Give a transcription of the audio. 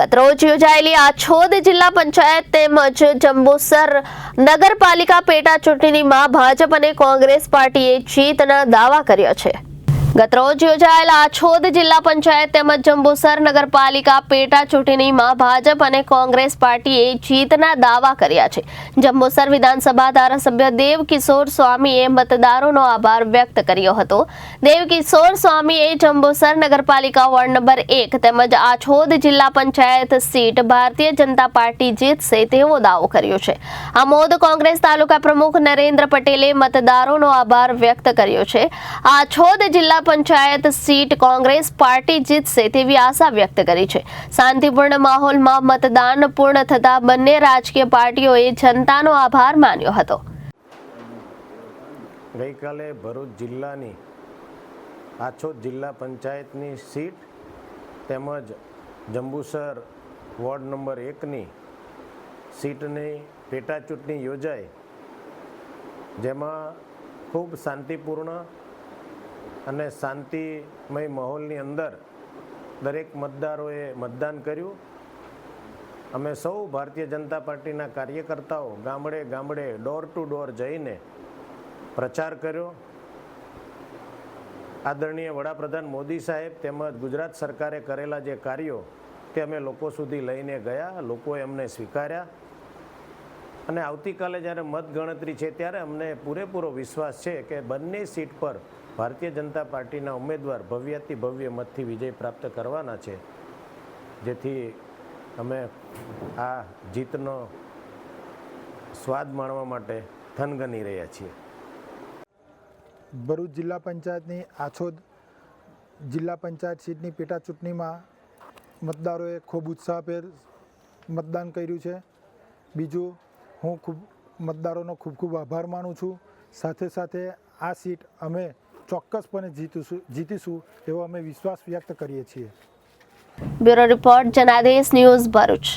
ગતરોજ યોજાયેલી આછોદ જિલ્લા પંચાયત તેમજ જંબુસર નગરપાલિકા પેટા ચૂંટણીમાં ભાજપ અને કોંગ્રેસ પાર્ટીએ જીતના દાવા કર્યા છે. ગતરોજ યોજાયેલા આછોદ જિલ્લા પંચાયત તેમજ જંબુસર નગરપાલિકા પેટા ચૂંટણીમાં ભાજપ અને કોંગ્રેસ પાર્ટીએ જીતના દાવા કર્યા છે. જંબુસર વિધાનસભા ધારાસભ્ય દેવ કિશોર સ્વામીએ મતદારોનો આભાર વ્યક્ત કર્યો હતો. દેવ કિશોર સ્વામીએ જંબુસર નગરપાલિકા વોર્ડ નંબર એક તેમજ આછોદ જિલ્લા પંચાયત સીટ ભારતીય જનતા પાર્ટી જીતશે તેવો દાવો કર્યો છે. આમોદ કોંગ્રેસ તાલુકા પ્રમુખ નરેન્દ્ર પટેલે મતદારોનો આભાર વ્યક્ત કર્યો છે. આછોદ જિલ્લા પંચાયત સીટ કોંગ્રેસ પાર્ટી જીતશે તેવી આશા વ્યક્ત કરી છે. શાંતિપૂર્ણ માહોલમાં મતદાન પૂર્ણ થતા બંને રાજકીય પાર્ટીઓએ જનતાનો આભાર માન્યો હતો. ગઈકાલે ભરૂચ જિલ્લાની આછોદ જિલ્લા પંચાયતની સીટ તેમજ જંબુસર વોર્ડ નંબર એકની સીટની પેટાચૂંટણી યોજાઈ, જેમાં ખૂબ શાંતિપૂર્ણ અને શાંતિમય માહોલની અંદર દરેક મતદારોએ મતદાન કર્યું. અમે સૌ ભારતીય જનતા પાર્ટીના કાર્યકર્તાઓ ગામડે ગામડે ડોર ટુ ડોર જઈને પ્રચાર કર્યો. આદરણીય વડાપ્રધાન મોદી સાહેબ તેમજ ગુજરાત સરકારે કરેલા જે કાર્યો તે અમે લોકો સુધી લઈને ગયા, લોકોએ અમને સ્વીકાર્યા. અને આવતીકાલે જ્યારે મતગણતરી છે ત્યારે અમને પૂરેપૂરો વિશ્વાસ છે કે બંને સીટ પર ભારતીય જનતા પાર્ટીના ઉમેદવાર ભવ્યાતિ ભવ્ય મતથી વિજય પ્રાપ્ત કરવાના છે. જેથી અમે આ જીતનો સ્વાદ માણવા માટે થનગની રહ્યા છીએ. ભરૂચ જિલ્લા પંચાયતની આછોદ જિલ્લા પંચાયત સીટની પેટા ચૂંટણીમાં મતદારોએ ખૂબ ઉત્સાહભેર મતદાન કર્યું છે. બીજું, હું ખૂબ મતદારોનો ખૂબ ખૂબ આભાર માનું છું. સાથે સાથે આ સીટ અમે ચોક્કસપણે જીતીશું જીતીશું એવો અમે વિશ્વાસ વ્યક્ત કરીએ છીએ. Bureau report Janadesh news Bharuch.